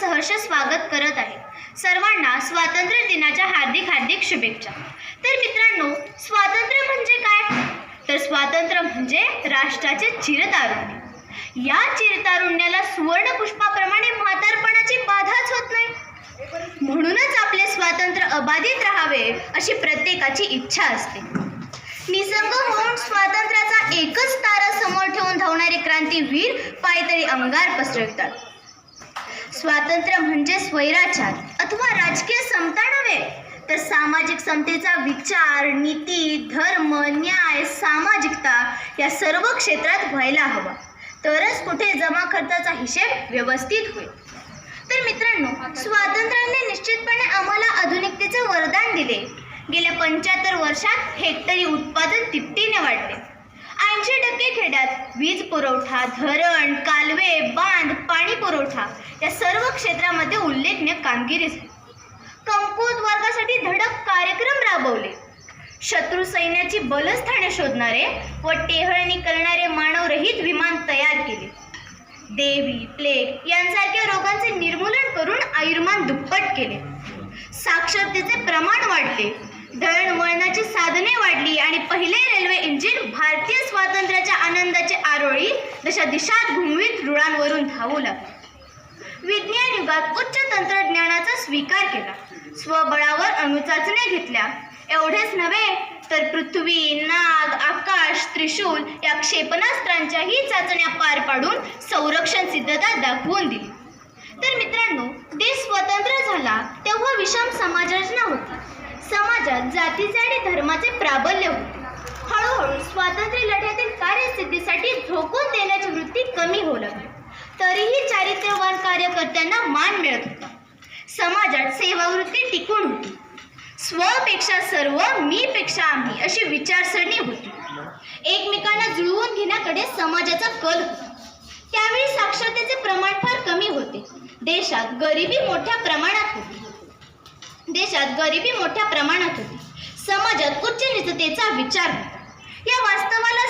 सहर्ष स्वागत करत आहे. सर्वांना स्वातंत्र्य दिनाच्या हार्दिक हार्दिक शुभेच्छा. तर मित्रांनो स्वातंत्र्य म्हणजे काय? तर स्वातंत्र्य म्हणजे राष्ट्राचे चिरतारुण्य. या चिरतारुण्याला सुवर्ण पुष्पाप्रमाणे म्हातारपणाची बाधाच होत नाही. म्हणूनच आपले स्वातंत्र्य अबाधित राहावे अशी प्रत्येकाची इच्छा असते. निसंग होऊन स्वातंत्र्याचा एकच तारा समोर ठेवून धावणारे क्रांतीवीर पायतळी अंगार पसरवितात. स्वातंत्र्य म्हणजे स्वैराचार अथवा राजकीय समता नव्हे तर सामाजिक समतेचा विचार नीती धर्म न्याय सामाजिकता या सर्व क्षेत्रात व्हायला हवा. तरच कुठे जमा खर्चाचा हिशेब व्यवस्थित होईल. तर मित्रांनो स्वातंत्र्याने निश्चितपणे आम्हाला आधुनिकतेचे वरदान दिले. गेल्या पंच्याहत्तर वर्षात हेक्टरी उत्पादन तिपटीने वाढले. ऐंशी टक्के खेड्यात वीज पुरवठा धरण कालवे बांध पाणी पुरवठा या सर्व क्षेत्रामध्ये उल्लेखनीय कामगिरी झाली. कमकुवत वर्गासाठी धडक कार्यक्रम राबवले. शत्रू सैन्याची बलस्थाने शोधणारे व टेहळणी करणारे मानवरहित विमान तयार केले. देवी प्लेग यांसारख्या रोगांचे निर्मूलन करून आयुर्मान दुप्पट केले. साक्षरतेचे प्रमाण वाढले. दळणवळणाची साधने वाढली आणि पहिले रेल्वे इंजिन तशा दिशात घुमवीत रुळांवरून धावू लागला. विज्ञान युगात उच्च तंत्रज्ञानाचा स्वीकार केला. स्वबळावर अणुचाचण्या घेतल्या. एवढेच नव्हे तर पृथ्वी नाग आकाश त्रिशूल या क्षेपणास्त्रांच्याही चाचण्या पार पाडून संरक्षण सिद्धता दाखवून दिली. तर मित्रांनो देश स्वतंत्र झाला तेव्हा विषम समाजरचना होती. समाजात जातीचे आणि धर्माचे प्राबल्य होते. हळूहळू स्वातंत्र्य लढ्यातील कार्यसिद्धीसाठी झोकून देण्याची वृत्ती कमी होऊ लागली. तरीही चारित्र्यवान कार्यकर्त्यांना मान मिळत होता. समाजात सेवावृत्ती टिकून होती. स्वपेक्षा सर्व मीपेक्षा आम्ही अशी विचारसरणी होती. एकमेकांना जुळवून घेण्याकडे समाजाचा कल होता. त्यावेळी साक्षरतेचे प्रमाण फार कमी होते. देशात गरिबी मोठ्या प्रमाणात होती. देशात गरिबी मोठ्या प्रमाणात होती. समाजात उच्च निचतेचा विचार होता.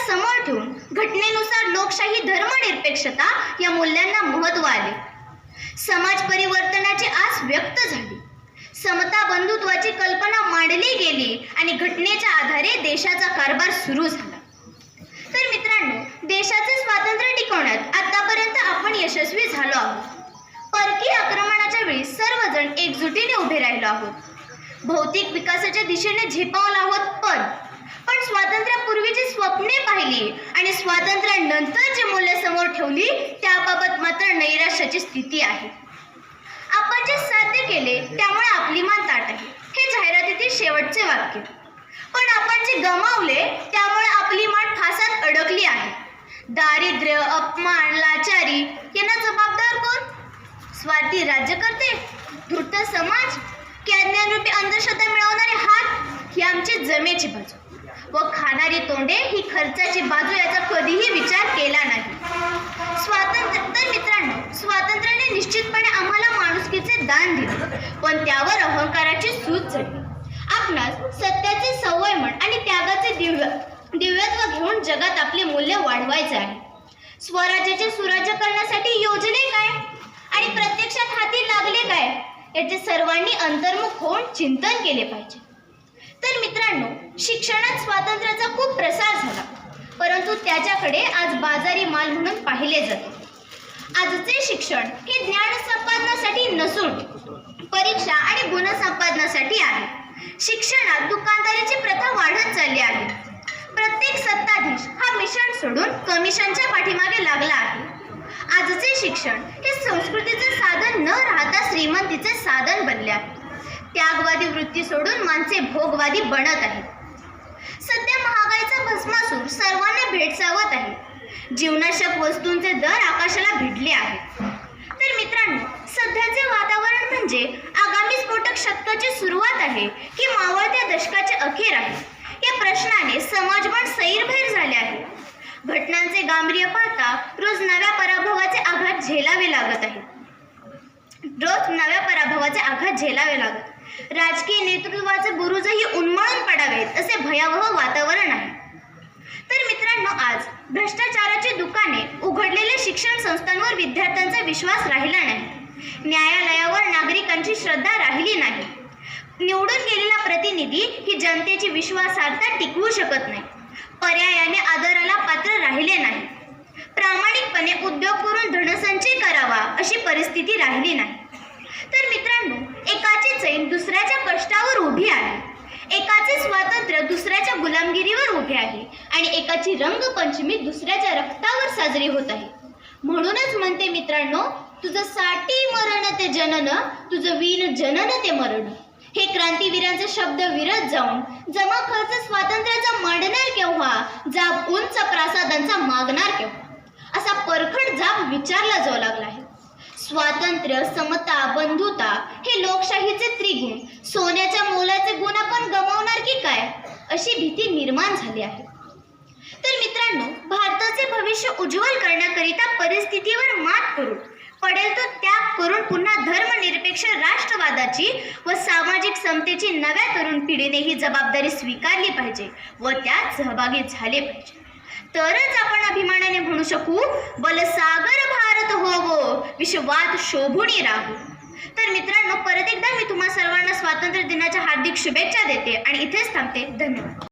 समोर ठेवून घटनेनुसार लोकशाही धर्मनिरपेक्षता या मूल्यांना महत्त्व आले. समाज परिवर्तनाची आस व्यक्त झाली. समता बंधुत्वाची कल्पना मांडली गेली आणि घटनेच्या आधारे देशाचा कारभार सुरू झाला. तर मित्रांनो देशाचे स्वातंत्र्य टिकवण्यात आतापर्यंत आपण यशस्वी झालो आहोत. परकीय आक्रमणाच्या वेळी सर्वजण एकजुटीने उभे राहिलो आहोत. भौतिक विकासाच्या दिशेने झेपावला आहोत पण पण स्वातंत्र्यापूर्वीची स्वप्ने पाहिली आणि स्वातंत्र्यानंतर जे मूल्य समोर ठेवली त्याबाबत मात्र नैराश्याची स्थिती आहे. आपण जे साध्य केले त्यामुळे आपली मान ताट आहे. हे जाहिरातीतील शेवटचे वाक्य. पण आपण जे गमावले त्यामुळे आपली मान फासात अडकली आहे. दारिद्र्य अपमान लाचारी यांना जबाबदार कोण? स्वार्थी राज्यकर्ते? धूर्त समाज? की अज्ञानरूपी अंधश्रद्धा मिळवणारे हात? ही आमची जमेची बाजू. व खाणारी तोंडे ही खर्चाची बाजू याचा कधीही विचार केला नाही. स्वातंत्र्य तर मित्रांनो स्वातंत्र्याने निश्चितपणे आम्हाला माणुसकीचे दान दिले पण त्यावर अहंकाराची सूत चढली. आपणास सत्याचे संवयमन आणि त्यागाचे दिव्य दिव्यत्व घेऊन जगात आपले मूल्य वाढवायचे आहे. स्वराज्याचे सुराज्य करण्यासाठी योजने काय? आणि प्रत्यक्षात हाती लागले काय? याचे सर्वांनी अंतर्मुख होऊन चिंतन केले पाहिजे. तर मित्रांनो शिक्षणात स्वातंत्र्याचा खूप प्रसार झाला. परंतु त्याच्याकडे आज बाजारी माल म्हणून पाहिले जाते. आजचे शिक्षण हे ज्ञान संपादनासाठी नसून परीक्षा आणि गुणसंपादनासाठी आहे. शिक्षणात दुकानदारीची प्रथा वाढत चालली आहे. प्रत्येक सत्ताधीश हा मिशन सोडून कमिशनच्या पाठीमागे लागला आहे. आजचे शिक्षण हे संस्कृतीचे साधन न राहता श्रीमंतीचे साधन बनले आहे. त्यागवादी वृत्ती सोडून माणसे भोगवादी बनत आहेत. सध्या महागाईचा भस्मासूर सर्वांना भेडसावत आहे. जीवनाशक वस्तूंचे दर आकाशाला भिडले आहेत. तर मित्रांनो सध्याचे वातावरण म्हणजे आगामी स्फोटक शतकाची सुरुवात आहे की मावळत्या दशकाचे अखेर आहे. या प्रश्नाने समाजमन सैरभैर झाले आहे. घटनांचे गांभीर्य पाहता रोज नव्या पराभवाचे आघात झेलावे लागत आहे. रोज नव्या पराभवाचे आघात झेलावे लागत राजकीय नेतृत्वाचे बुरुजही उन्मळून पडावेत असे भयावह वातावरण आहे. तर मित्रांनो आज भ्रष्टाचाराची दुकाने उघडलेल्या शिक्षण संस्थांवर विद्यार्थ्यांचा विश्वास राहिला नाही. न्यायालयावर नागरिकांची श्रद्धा राहिली नाही. निवडून गेलेला प्रतिनिधी ही जनतेची विश्वासार्हता टिकवू शकत नाही. पर्यायाने आदराला पात्र राहिले नाही. प्रामाणिकपणे उद्योग करून धनसंचय करावा अशी परिस्थिती राहिली नाही. तर मित्रांनो एकाची चैन दुसऱ्याच्या कष्टावर उभी आहे. एकाचे स्वातंत्र्य दुसऱ्याच्या गुलामगिरीवर उभे आहे आणि एकाची रंगपंचमी दुसऱ्याच्या रक्तावर साजरी होत आहे. म्हणूनच म्हणते मित्रांनो तुझं साठी मरण ते जनन तुझं वीण जनन ते मरण. हे क्रांतीवीरांचे शब्द विरत जाऊन जमा खर्च स्वातंत्र्याचा मांडणार केव्हा? जाब उंच प्रासादांचा मागणार केव्हा? असा परखड जाब विचारला जाऊ लागला आहे. स्वातंत्र्य समता बंधुता हे लोकशाहीचे त्रिगुण. सोन्याच्या मोलाचे गुण आपण गमावणार की काय? अशी भीती निर्माण झाली आहे. तर मित्रांनो भारताचे भविष्य उज्ज्वल करण्याकरिता परिस्थितीवर मात करून पडेल तो त्याग करून पुन्हा धर्मनिरपेक्ष राष्ट्रवादाची व सामाजिक समतेची नव्या तरुण पिढीने ही जबाबदारी स्वीकारली पाहिजे व त्यात सहभागी झाले पाहिजे. तरच आपण अभिमानाने म्हणू शकू बलसागर भारत होवो विश्वात शोभुनी राहू. तर मित्रांनो परत एकदा मी तुम्हा सर्वांना स्वातंत्र्य दिनाच्या हार्दिक शुभेच्छा देते आणि इथेच थांबते. धन्यवाद.